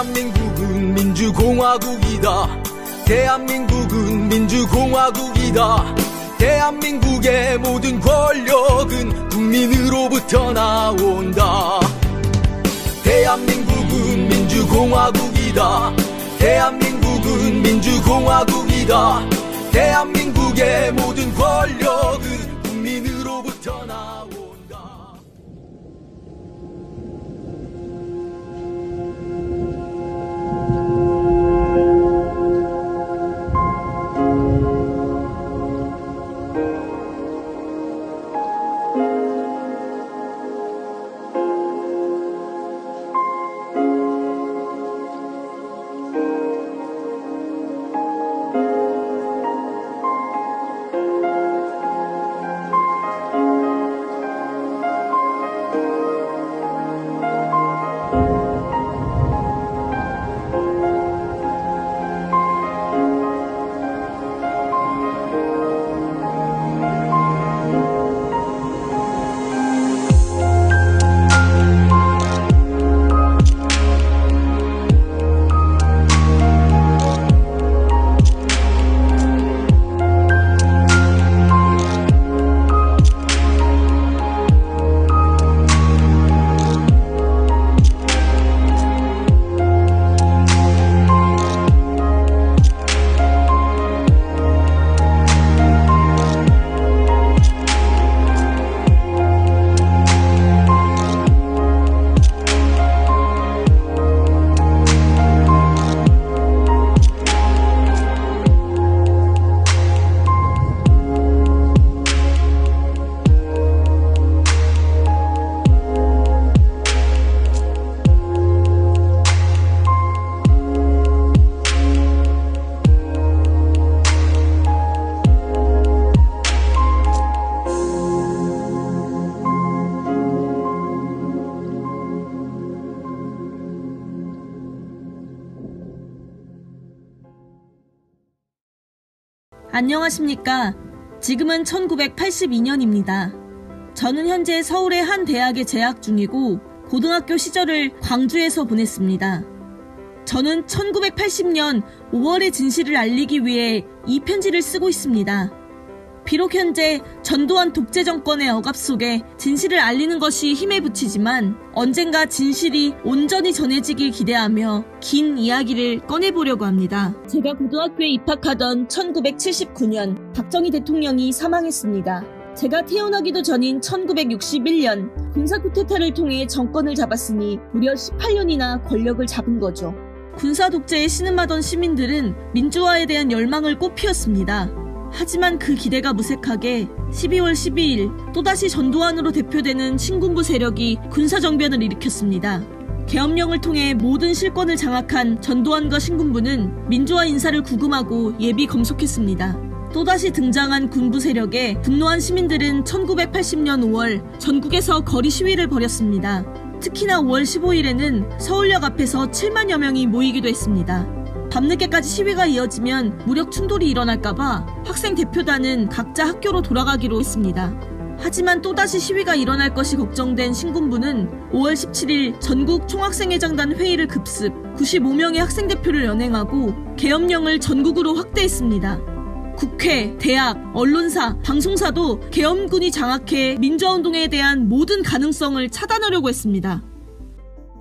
대한민국은 민주공화국이다. 대한민국은 민주공화국이다. 대한민국의 모든 권력은 국민으로부터 나온다. 대한민국은 민주공화국이다. 대한민국은 민주공화국이다. 대한민국의 모든 권력은 국민으로부터 나 안녕하십니까. 지금은 1982년입니다. 저는 현재 서울의 한 대학에 재학 중이고 고등학교 시절을 광주에서 보냈습니다. 저는 1980년 5월의 진실을 알리기 위해 이 편지를 쓰고 있습니다. 비록 현재 전두환 독재 정권의 억압 속에 진실을 알리는 것이 힘에 부치지만 언젠가 진실이 온전히 전해지길 기대하며 긴 이야기를 꺼내보려고 합니다. 제가 고등학교에 입학하던 1979년 박정희 대통령이 사망했습니다. 제가 태어나기도 전인 1961년 군사 쿠데타를 통해 정권을 잡았으니 무려 18년이나 권력을 잡은 거죠. 군사 독재에 신음하던 시민들은 민주화에 대한 열망을 꽃피웠습니다. 하지만 그 기대가 무색하게 12월 12일 또다시 전두환으로 대표되는 신군부 세력이 군사정변을 일으켰습니다. 계엄령을 통해 모든 실권을 장악한 전두환과 신군부는 민주화 인사를 구금하고 예비 검속했습니다. 또다시 등장한 군부 세력에 분노한 시민들은 1980년 5월 전국에서 거리 시위를 벌였습니다. 특히나 5월 15일에는 서울역 앞에서 7만여 명이 모이기도 했습니다. 밤늦게까지 시위가 이어지면 무력 충돌이 일어날까봐 학생 대표단은 각자 학교로 돌아가기로 했습니다. 하지만 또다시 시위가 일어날 것이 걱정된 신군부는 5월 17일 전국 총학생회장단 회의를 급습 95명의 학생 대표를 연행하고 계엄령을 전국으로 확대했습니다. 국회, 대학, 언론사, 방송사도 계엄군이 장악해 민주화운동에 대한 모든 가능성을 차단하려고 했습니다.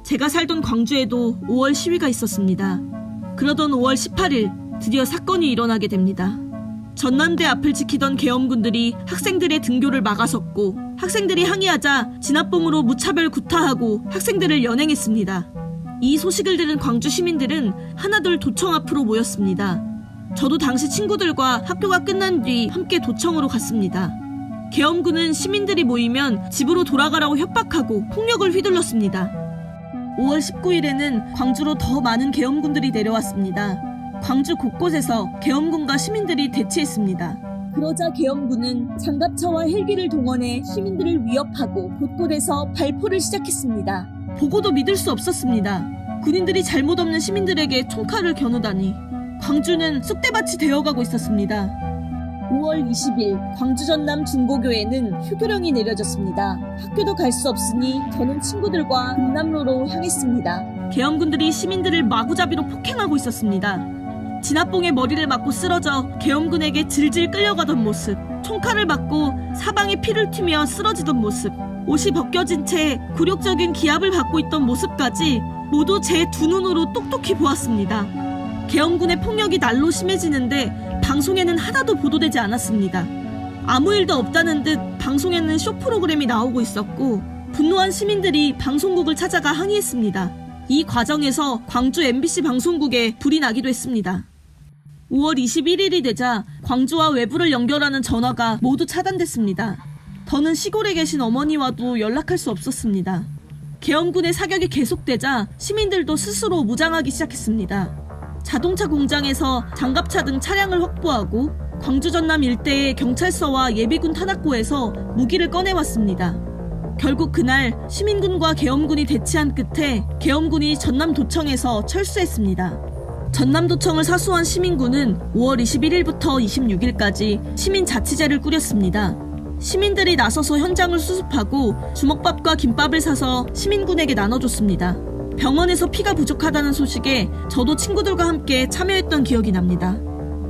제가 살던 광주에도 5월 시위가 있었습니다. 그러던 5월 18일 드디어 사건이 일어나게 됩니다. 전남대 앞을 지키던 계엄군들이 학생들의 등교를 막아섰고 학생들이 항의하자 진압봉으로 무차별 구타하고 학생들을 연행했습니다. 이 소식을 들은 광주 시민들은 하나둘 도청 앞으로 모였습니다. 저도 당시 친구들과 학교가 끝난 뒤 함께 도청으로 갔습니다. 계엄군은 시민들이 모이면 집으로 돌아가라고 협박하고 폭력을 휘둘렀습니다. 5월 19일에는 광주로 더 많은 계엄군들이 내려왔습니다. 광주 곳곳에서 계엄군과 시민들이 대치했습니다. 그러자 계엄군은 장갑차와 헬기를 동원해 시민들을 위협하고 곳곳에서 발포를 시작했습니다. 보고도 믿을 수 없었습니다. 군인들이 잘못 없는 시민들에게 총칼을 겨누다니 광주는 쑥대밭이 되어가고 있었습니다. 5월 20일 광주 전남 중고교에는 휴교령이 내려졌습니다. 학교도 갈 수 없으니 저는 친구들과 금남로로 향했습니다. 계엄군들이 시민들을 마구잡이로 폭행하고 있었습니다. 진압봉에 머리를 맞고 쓰러져 계엄군에게 질질 끌려가던 모습, 총칼을 맞고 사방에 피를 튀며 쓰러지던 모습, 옷이 벗겨진 채 굴욕적인 기압을 받고 있던 모습까지 모두 제 두 눈으로 똑똑히 보았습니다. 계엄군의 폭력이 날로 심해지는데 방송에는 하나도 보도되지 않았습니다. 아무 일도 없다는 듯 방송에는 쇼 프로그램이 나오고 있었고 분노한 시민들이 방송국을 찾아가 항의했습니다. 이 과정에서 광주 MBC 방송국에 불이 나기도 했습니다. 5월 21일이 되자 광주와 외부를 연결하는 전화가 모두 차단됐습니다. 더는 시골에 계신 어머니와도 연락할 수 없었습니다. 계엄군의 사격이 계속되자 시민들도 스스로 무장하기 시작했습니다. 자동차 공장에서 장갑차 등 차량을 확보하고 광주 전남 일대의 경찰서와 예비군 탄압고에서 무기를 꺼내왔습니다. 결국 그날 시민군과 계엄군이 대치한 끝에 계엄군이 전남도청에서 철수했습니다. 전남도청을 사수한 시민군은 5월 21일부터 26일까지 시민자치제를 꾸렸습니다. 시민들이 나서서 현장을 수습하고 주먹밥과 김밥을 사서 시민군에게 나눠줬습니다. 병원에서 피가 부족하다는 소식에 저도 친구들과 함께 참여했던 기억이 납니다.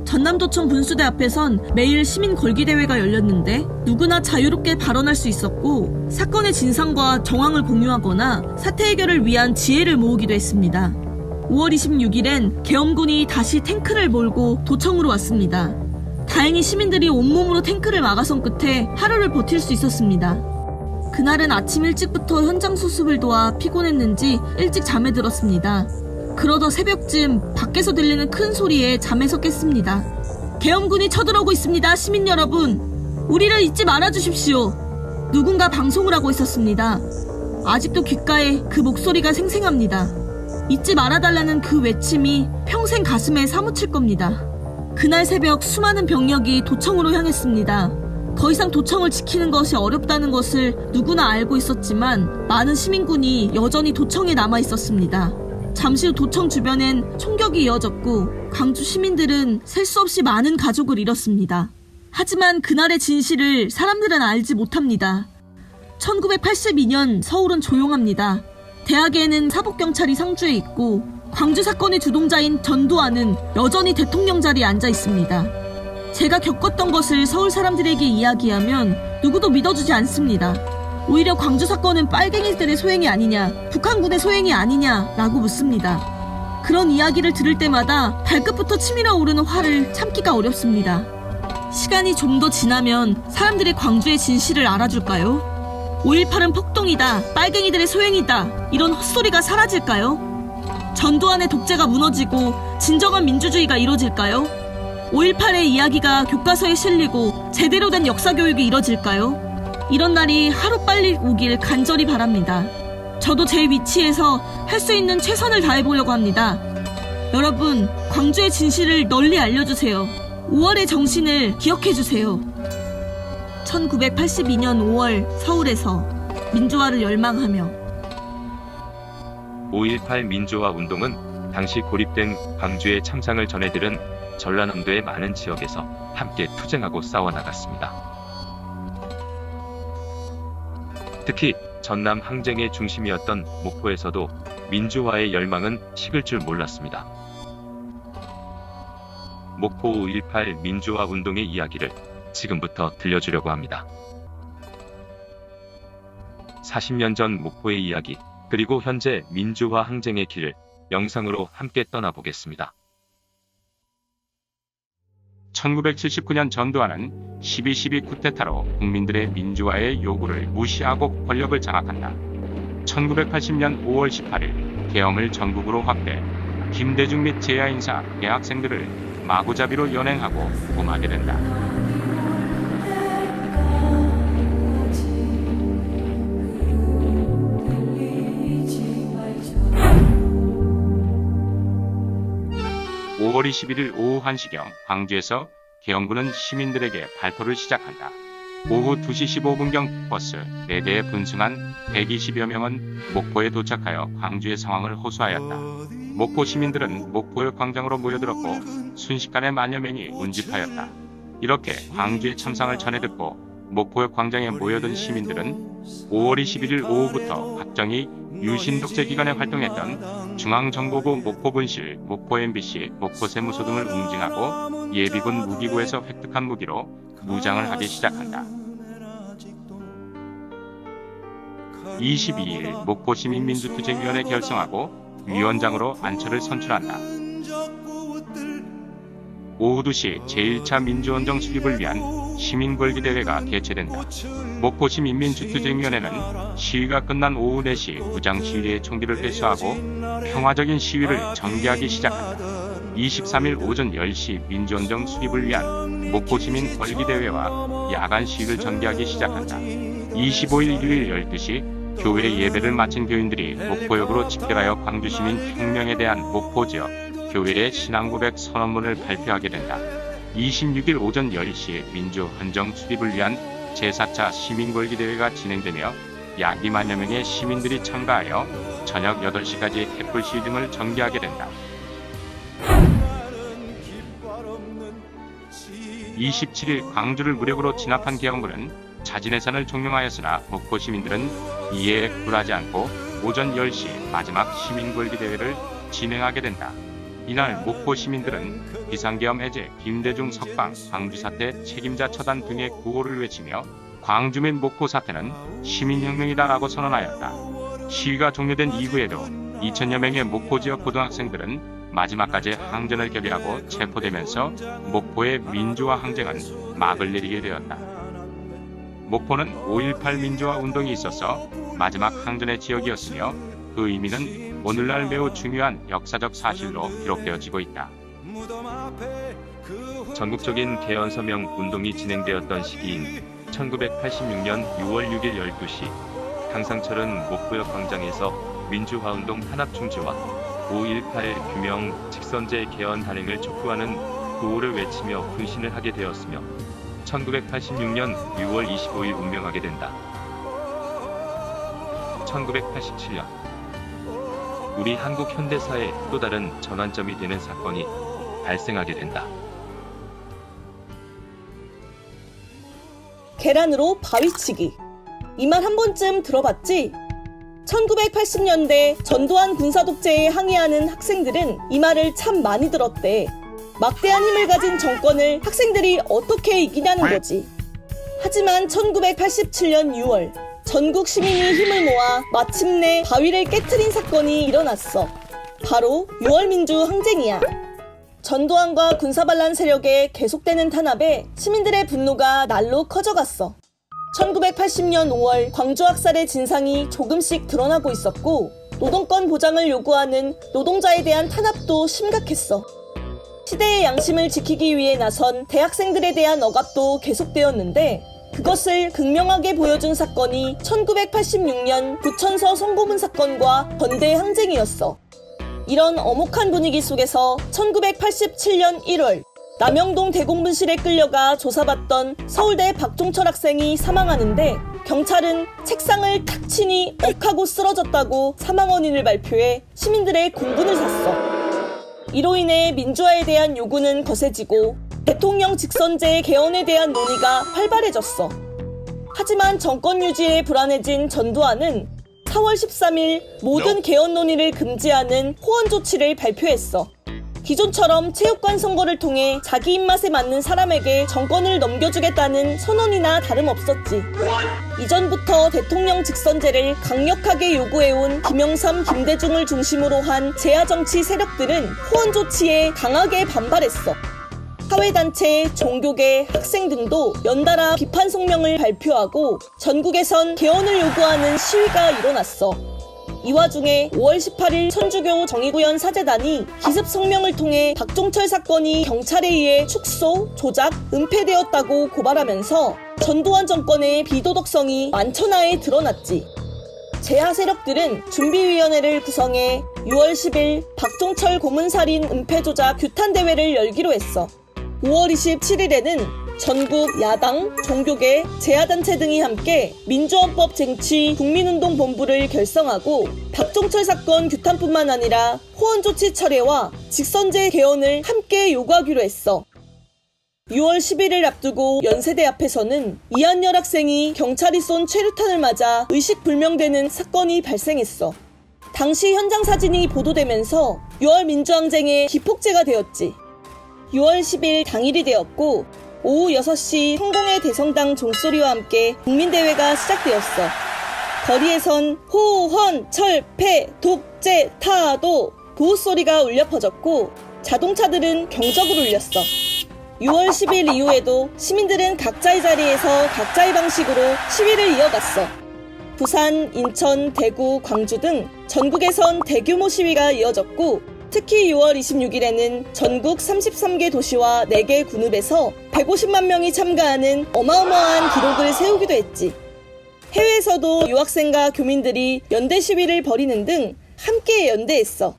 전남도청 분수대 앞에선 매일 시민 걸기 대회가 열렸는데 누구나 자유롭게 발언할 수 있었고 사건의 진상과 정황을 공유하거나 사태 해결을 위한 지혜를 모으기도 했습니다. 5월 26일엔 계엄군이 다시 탱크를 몰고 도청으로 왔습니다. 다행히 시민들이 온몸으로 탱크를 막아선 끝에 하루를 버틸 수 있었습니다. 그날은 아침 일찍부터 현장 수습을 도와 피곤했는지 일찍 잠에 들었습니다. 그러다 새벽쯤 밖에서 들리는 큰 소리에 잠에서 깼습니다. 계엄군이 쳐들어오고 있습니다, 시민 여러분. 우리를 잊지 말아 주십시오. 누군가 방송을 하고 있었습니다. 아직도 귓가에 그 목소리가 생생합니다. 잊지 말아달라는 그 외침이 평생 가슴에 사무칠 겁니다. 그날 새벽 수많은 병력이 도청으로 향했습니다. 더 이상 도청을 지키는 것이 어렵다는 것을 누구나 알고 있었지만 많은 시민군이 여전히 도청에 남아 있었습니다. 잠시 후 도청 주변엔 총격이 이어졌고 광주 시민들은 셀 수 없이 많은 가족을 잃었습니다. 하지만 그날의 진실을 사람들은 알지 못합니다. 1982년 서울은 조용합니다. 대학에는 사법경찰이 상주해 있고 광주 사건의 주동자인 전두환은 여전히 대통령 자리에 앉아 있습니다. 제가 겪었던 것을 서울 사람들에게 이야기하면 누구도 믿어주지 않습니다. 오히려 광주 사건은 빨갱이들의 소행이 아니냐, 북한군의 소행이 아니냐라고 묻습니다. 그런 이야기를 들을 때마다 발끝부터 치밀어 오르는 화를 참기가 어렵습니다. 시간이 좀 더 지나면 사람들이 광주의 진실을 알아줄까요? 5.18은 폭동이다, 빨갱이들의 소행이다, 이런 헛소리가 사라질까요? 전두환의 독재가 무너지고 진정한 민주주의가 이루어질까요? 5.18의 이야기가 교과서에 실리고 제대로 된 역사 교육이 이뤄질까요? 이런 날이 하루빨리 오길 간절히 바랍니다. 저도 제 위치에서 할 수 있는 최선을 다해보려고 합니다. 여러분, 광주의 진실을 널리 알려주세요. 5월의 정신을 기억해주세요. 1982년 5월 서울에서 민주화를 열망하며 5.18 민주화 운동은 당시 고립된 광주의 참상을 전해들은 전라남도의 많은 지역에서 함께 투쟁하고 싸워나갔습니다. 특히 전남 항쟁의 중심이었던 목포에서도 민주화의 열망은 식을 줄 몰랐습니다. 목포 5.18 민주화 운동의 이야기를 지금부터 들려주려고 합니다. 40년 전 목포의 이야기, 그리고 현재 민주화 항쟁의 길을 영상으로 함께 떠나보겠습니다. 1979년 전두환은 12.12 쿠데타로 국민들의 민주화의 요구를 무시하고 권력을 장악한다. 1980년 5월 18일 계엄을 전국으로 확대, 김대중 및 제야 인사, 대학생들을 마구잡이로 연행하고 구금하게 된다. (5월 21일) 오후 1시경 광주에서 계엄군은 시민들에게 발표를 시작한다. 오후 2시 15분경 버스 4대에 분승한 120여 명은 목포에 도착하여 광주의 상황을 호소하였다. 목포 시민들은 목포의 광장으로 모여들었고 순식간에 만여 명이 운집하였다. 이렇게 광주의 참상을 전해 듣고 목포의 광장에 모여든 시민들은 5월 21일 오후부터 박정희 유신 독재 기간에 활동했던 중앙정보부 목포분실, 목포 MBC, 목포 세무소 등을 웅징하고 예비군 무기고에서 획득한 무기로 무장을 하기 시작한다. 22일 목포 시민민주투쟁위원회 결성하고 위원장으로 안철을 선출한다. 오후 2시 제1차 민주원정 수립을 위한 시민궐기대회가 개최된다. 목포 시 민민주투쟁위원회는 시위가 끝난 오후 4시 무장 시위의 총기를 회수하고 평화적인 시위를 전개하기 시작한다. 23일 오전 10시 민주원정 수립을 위한 목포 시민 궐기대회와 야간 시위를 전개하기 시작한다. 25일 일요일 12시 교회 예배를 마친 교인들이 목포역으로 집결하여 광주시민 혁명에 대한 목포 지역 교회의 신앙고백 선언문을 발표하게 된다. 26일 오전 10시 민주 헌정 수립을 위한 제4차 시민궐기대회가 진행되며 약 2만여 명의 시민들이 참가하여 저녁 8시까지 횃불 시위 등을 전개하게 된다. 27일 광주를 무력으로 진압한 계엄군은 자진의 산을 종용하였으나 목포 시민들은 이에 굴하지 않고 오전 10시 마지막 시민궐기대회를 진행하게 된다. 이날 목포 시민들은 비상계엄 해제, 김대중 석방, 광주 사태 책임자 처단 등의 구호를 외치며 광주 및 목포 사태는 시민혁명이다라고 선언하였다. 시위가 종료된 이후에도 2천여 명의 목포 지역 고등학생들은 마지막까지 항전을 결의하고 체포되면서 목포의 민주화 항쟁은 막을 내리게 되었다. 목포는 5.18 민주화 운동이 있어서 마지막 항전의 지역이었으며 그 의미는 오늘날 매우 중요한 역사적 사실로 기록되어지고 있다. 전국적인 개헌 서명 운동이 진행되었던 시기인 1986년 6월 6일 12시 강상철은 목포역 광장에서 민주화운동 탄압 중지와 5.18 규명 직선제 개헌 단행을 촉구하는 구호를 외치며 분신을 하게 되었으며 1986년 6월 25일 운명하게 된다. 1987년 우리 한국 현대사의 또 다른 전환점이 되는 사건이 발생하게 된다. 계란으로 바위치기. 이 말 한 번쯤 들어봤지? 1980년대 전두환 군사 독재에 항의하는 학생들은 이 말을 참 많이 들었대. 막대한 힘을 가진 정권을 학생들이 어떻게 이기냐는 거지. 하지만 1987년 6월 전국 시민이 힘을 모아 마침내 바위를 깨트린 사건이 일어났어. 바로 6월 민주 항쟁이야. 전두환과 군사반란 세력의 계속되는 탄압에 시민들의 분노가 날로 커져갔어. 1980년 5월 광주 학살의 진상이 조금씩 드러나고 있었고 노동권 보장을 요구하는 노동자에 대한 탄압도 심각했어. 시대의 양심을 지키기 위해 나선 대학생들에 대한 억압도 계속되었는데 그것을 극명하게 보여준 사건이 1986년 부천서 송고문 사건과 번대 항쟁이었어. 이런 엄혹한 분위기 속에서 1987년 1월 남영동 대공분실에 끌려가 조사받던 서울대 박종철 학생이 사망하는데 경찰은 책상을 탁 치니 억하고 쓰러졌다고 사망 원인을 발표해 시민들의 공분을 샀어. 이로 인해 민주화에 대한 요구는 거세지고 대통령 직선제 개헌에 대한 논의가 활발해졌어. 하지만 정권 유지에 불안해진 전두환은 4월 13일 모든 개헌 논의를 금지하는 호언 조치를 발표했어. 기존처럼 체육관 선거를 통해 자기 입맛에 맞는 사람에게 정권을 넘겨주겠다는 선언이나 다름없었지. 이전부터 대통령 직선제를 강력하게 요구해온 김영삼, 김대중을 중심으로 한 제야정치 세력들은 호언 조치에 강하게 반발했어. 사회단체, 종교계, 학생 등도 연달아 비판 성명을 발표하고 전국에선 개헌을 요구하는 시위가 일어났어. 이 와중에 5월 18일 천주교 정의구현 사재단이 기습 성명을 통해 박종철 사건이 경찰에 의해 축소, 조작, 은폐되었다고 고발하면서 전두환 정권의 비도덕성이 만천하에 드러났지. 재하 세력들은 준비위원회를 구성해 6월 10일 박종철 고문살인 은폐 조작 규탄 대회를 열기로 했어. 5월 27일에는 전국 야당, 종교계, 재하단체 등이 함께 민주헌법 쟁취 국민운동본부를 결성하고 박종철 사건 규탄뿐만 아니라 호언 조치 철회와 직선제 개헌을 함께 요구하기로 했어. 6월 11일 앞두고 연세대 앞에서는 이한열 학생이 경찰이 쏜 최루탄을 맞아 의식불명되는 사건이 발생했어. 당시 현장 사진이 보도되면서 6월 민주항쟁의 기폭제가 되었지. 6월 10일 당일이 되었고 오후 6시 성공의 대성당 종소리와 함께 국민대회가 시작되었어. 거리에선 호헌, 철, 패, 독재, 타도 보호 소리가 울려 퍼졌고 자동차들은 경적을 울렸어. 6월 10일 이후에도 시민들은 각자의 자리에서 각자의 방식으로 시위를 이어갔어. 부산, 인천, 대구, 광주 등 전국에선 대규모 시위가 이어졌고 특히 6월 26일에는 전국 33개 도시와 4개 군읍에서 150만 명이 참가하는 어마어마한 기록을 세우기도 했지. 해외에서도 유학생과 교민들이 연대 시위를 벌이는 등 함께 연대했어.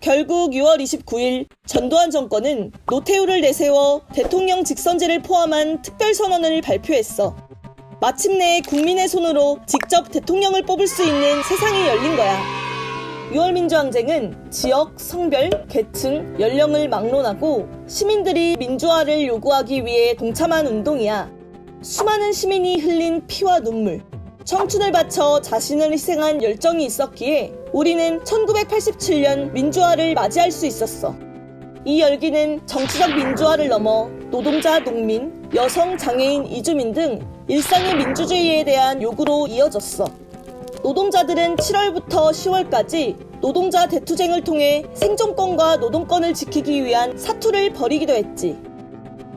결국 6월 29일 전두환 정권은 노태우를 내세워 대통령 직선제를 포함한 특별선언을 발표했어. 마침내 국민의 손으로 직접 대통령을 뽑을 수 있는 세상이 열린 거야. 6월 민주항쟁은 지역, 성별, 계층, 연령을 막론하고 시민들이 민주화를 요구하기 위해 동참한 운동이야. 수많은 시민이 흘린 피와 눈물, 청춘을 바쳐 자신을 희생한 열정이 있었기에 우리는 1987년 민주화를 맞이할 수 있었어. 이 열기는 정치적 민주화를 넘어 노동자, 농민, 여성, 장애인, 이주민 등 일상의 민주주의에 대한 요구로 이어졌어. 노동자들은 7월부터 10월까지 노동자 대투쟁을 통해 생존권과 노동권을 지키기 위한 사투를 벌이기도 했지.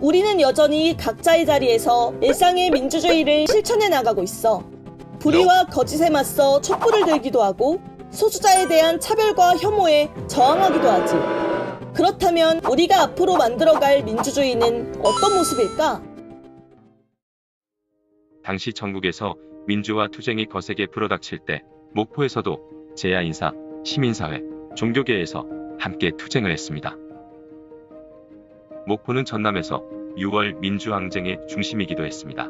우리는 여전히 각자의 자리에서 일상의 민주주의를 실천해 나가고 있어. 불의와 거짓에 맞서 촛불을 들기도 하고 소수자에 대한 차별과 혐오에 저항하기도 하지. 그렇다면 우리가 앞으로 만들어갈 민주주의는 어떤 모습일까? 당시 전국에서 민주화 투쟁이 거세게 불어닥칠 때 목포에서도 제야 인사, 시민사회, 종교계에서 함께 투쟁을 했습니다. 목포는 전남에서 6월 민주항쟁의 중심이기도 했습니다.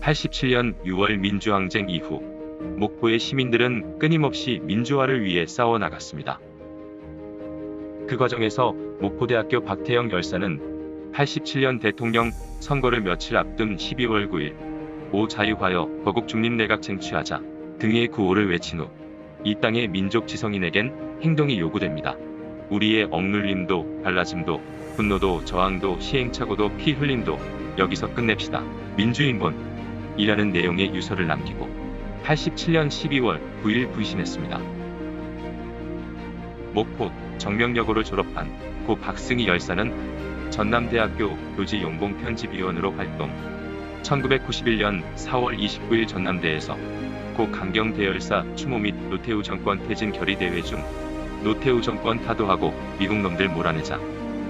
87년 6월 민주항쟁 이후 목포의 시민들은 끊임없이 민주화를 위해 싸워 나갔습니다. 그 과정에서 목포대학교 박태영 열사는 87년 대통령 선거를 며칠 앞둔 12월 9일 오 자유하여 거국 중립내각 쟁취하자 등의 구호를 외친 후 이 땅의 민족 지성인에겐 행동이 요구됩니다. 우리의 억눌림도 갈라짐도 분노도 저항도 시행착오도 피 흘림도 여기서 끝냅시다. 민주인본 이라는 내용의 유서를 남기고 87년 12월 9일 부신했습니다. 목포 정명여고를 졸업한 고 박승희 열사는 전남대학교 교지 용봉 편집위원으로 활동. 1991년 4월 29일 전남대에서 고 강경 대열사 추모 및 노태우 정권 퇴진 결의 대회 중 노태우 정권 타도하고 미국 놈들 몰아내자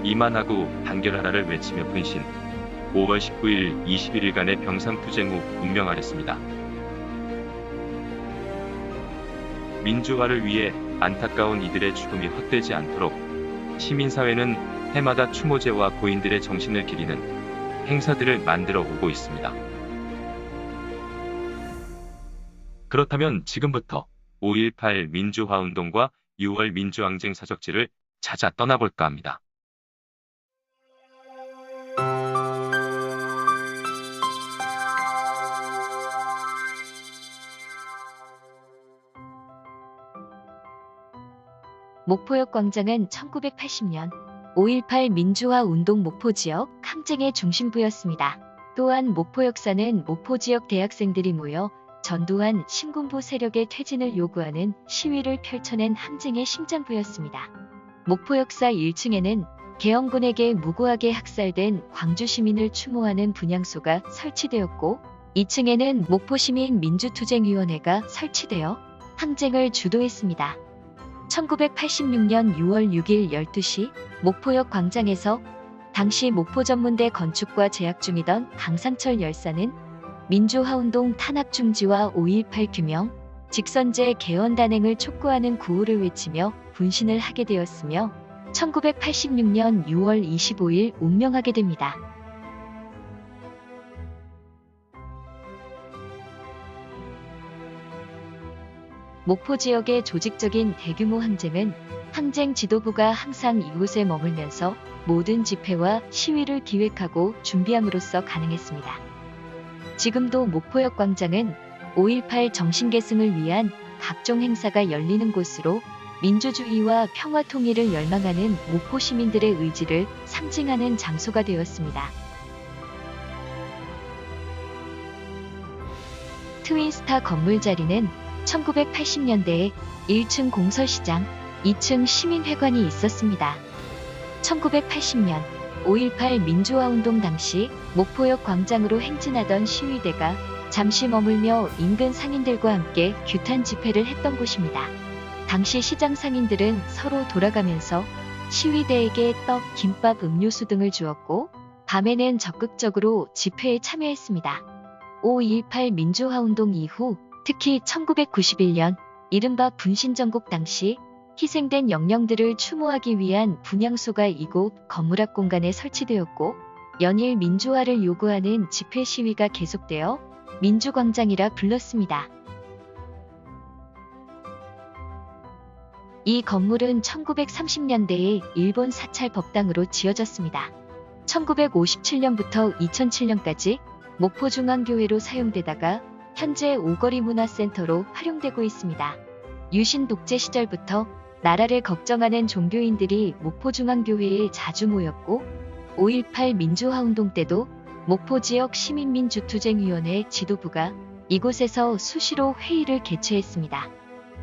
이만하고 단결하라를 외치며 분신. 5월 19일 21일간의 병상투쟁 후 운명하였습니다. 민주화를 위해 안타까운 이들의 죽음이 헛되지 않도록 시민사회는 해마다 추모제와 고인들의 정신을 기리는 행사들을 만들어 오고 있습니다. 그렇다면 지금부터 5.18 민주화 운동과 6월 민주항쟁 사적지를 찾아 떠나볼까 합니다. 목포역 광장은 1980년 5.18 민주화 운동 목포 지역 항쟁의 중심부였습니다. 또한 목포 역사는 목포 지역 대학생들이 모여 전두환 신군부 세력의 퇴진을 요구하는 시위를 펼쳐낸 항쟁의 심장부였습니다. 목포 역사 1층에는 계엄군에게 무고하게 학살된 광주 시민을 추모하는 분향소가 설치되었고 2층에는 목포시민 민주투쟁위원회가 설치되어 항쟁을 주도했습니다. 1986년 6월 6일 12시 목포역 광장에서 당시 목포전문대 건축과 재학 중이던 강상철 열사는 민주화운동 탄압 중지와 5.18 규명, 직선제 개헌 단행을 촉구하는 구호를 외치며 분신을 하게 되었으며 1986년 6월 25일 운명하게 됩니다. 목포 지역의 조직적인 대규모 항쟁은 항쟁 지도부가 항상 이곳에 머물면서 모든 집회와 시위를 기획하고 준비함으로써 가능했습니다. 지금도 목포역 광장은 5.18 정신계승을 위한 각종 행사가 열리는 곳으로 민주주의와 평화 통일을 열망하는 목포 시민들의 의지를 상징하는 장소가 되었습니다. 트윈스타 건물 자리는 1980년대에 1층 공설시장, 2층 시민회관이 있었습니다. 1980년 5.18 민주화 운동 당시 목포역 광장으로 행진하던 시위대가 잠시 머물며 인근 상인들과 함께 규탄 집회를 했던 곳입니다. 당시 시장 상인들은 서로 돌아가면서 시위대에게 떡, 김밥, 음료수 등을 주었고 밤에는 적극적으로 집회에 참여했습니다. 5.18 민주화 운동 이후 특히 1991년 이른바 분신정국 당시 희생된 영령들을 추모하기 위한 분향소가 이곳 건물 앞 공간에 설치되었고 연일 민주화를 요구하는 집회 시위가 계속되어 민주광장이라 불렀습니다. 이 건물은 1930년대에 일본 사찰 법당으로 지어졌습니다. 1957년부터 2007년까지 목포중앙교회로 사용되다가 현재 오거리 문화센터로 활용되고 있습니다. 유신 독재 시절부터 나라를 걱정하는 종교인들이 목포중앙교회에 자주 모였고 5.18 민주화 운동 때도 목포 지역 시민민주투쟁위원회 지도부가 이곳에서 수시로 회의를 개최했습니다.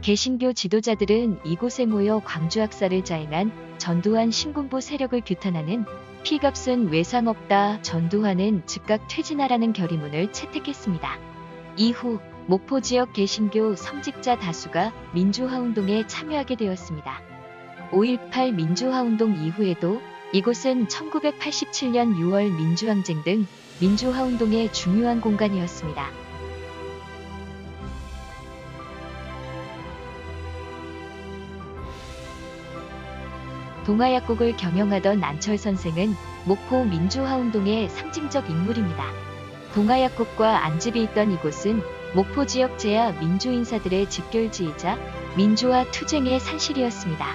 개신교 지도자들은 이곳에 모여 광주학살을 자행한 전두환 신군부 세력을 규탄하는 피값은 외상 없다 전두환은 즉각 퇴진하라는 결의문을 채택했습니다. 이후 목포 지역 개신교 성직자 다수가 민주화 운동에 참여하게 되었습니다. 5.18 민주화 운동 이후에도 이곳은 1987년 6월 민주항쟁 등 민주화 운동의 중요한 공간이었습니다. 동아약국을 경영하던 안철 선생은 목포 민주화 운동의 상징적 인물입니다. 동아약국과 안집이 있던 이곳은 목포 지역 제야 민주인사들의 집결지이자 민주화 투쟁의 산실이었습니다.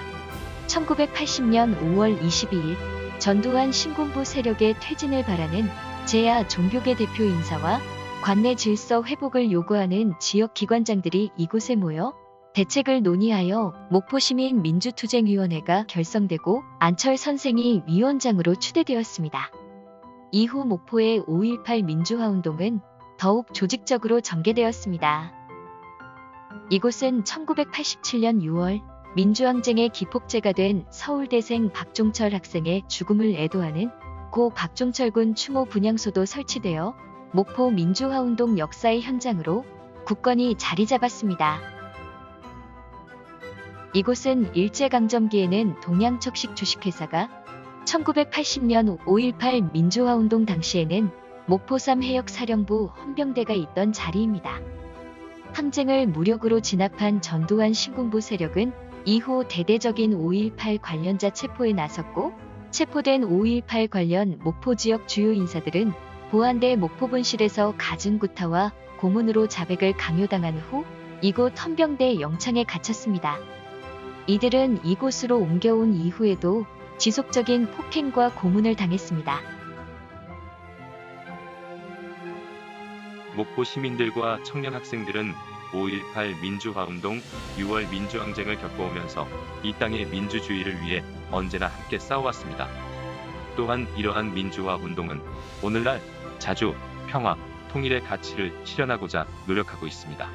1980년 5월 22일 전두환 신군부 세력의 퇴진을 바라는 제야 종교계 대표 인사와 관내 질서 회복을 요구하는 지역 기관장들이 이곳에 모여 대책을 논의하여 목포시민 민주투쟁위원회가 결성되고 안철 선생이 위원장으로 추대되었습니다. 이후 목포의 5.18 민주화 운동은 더욱 조직적으로 전개되었습니다. 이곳은 1987년 6월 민주항쟁의 기폭제가 된 서울대생 박종철 학생의 죽음을 애도하는 고 박종철군 추모 분향소도 설치되어 목포 민주화 운동 역사의 현장으로 국권이 자리 잡았습니다. 이곳은 일제강점기에는 동양척식 주식회사가 1980년 5.18 민주화 운동 당시에는 목포삼 해역사령부 헌병대가 있던 자리입니다. 항쟁을 무력으로 진압한 전두환 신군부 세력은 이후 대대적인 5.18 관련자 체포에 나섰고 체포된 5.18 관련 목포 지역 주요 인사들은 보안대 목포분실에서 갖은 구타와 고문으로 자백을 강요당한 후 이곳 헌병대 영창에 갇혔습니다. 이들은 이곳으로 옮겨온 이후에도 지속적인 폭행과 고문을 당했습니다. 목포 시민들과 청년 학생들은 5.18 민주화 운동, 6월 민주항쟁을 겪어오면서 이 땅의 민주주의를 위해 언제나 함께 싸워왔습니다. 또한 이러한 민주화 운동은 오늘날 자주 평화, 통일의 가치를 실현하고자 노력하고 있습니다.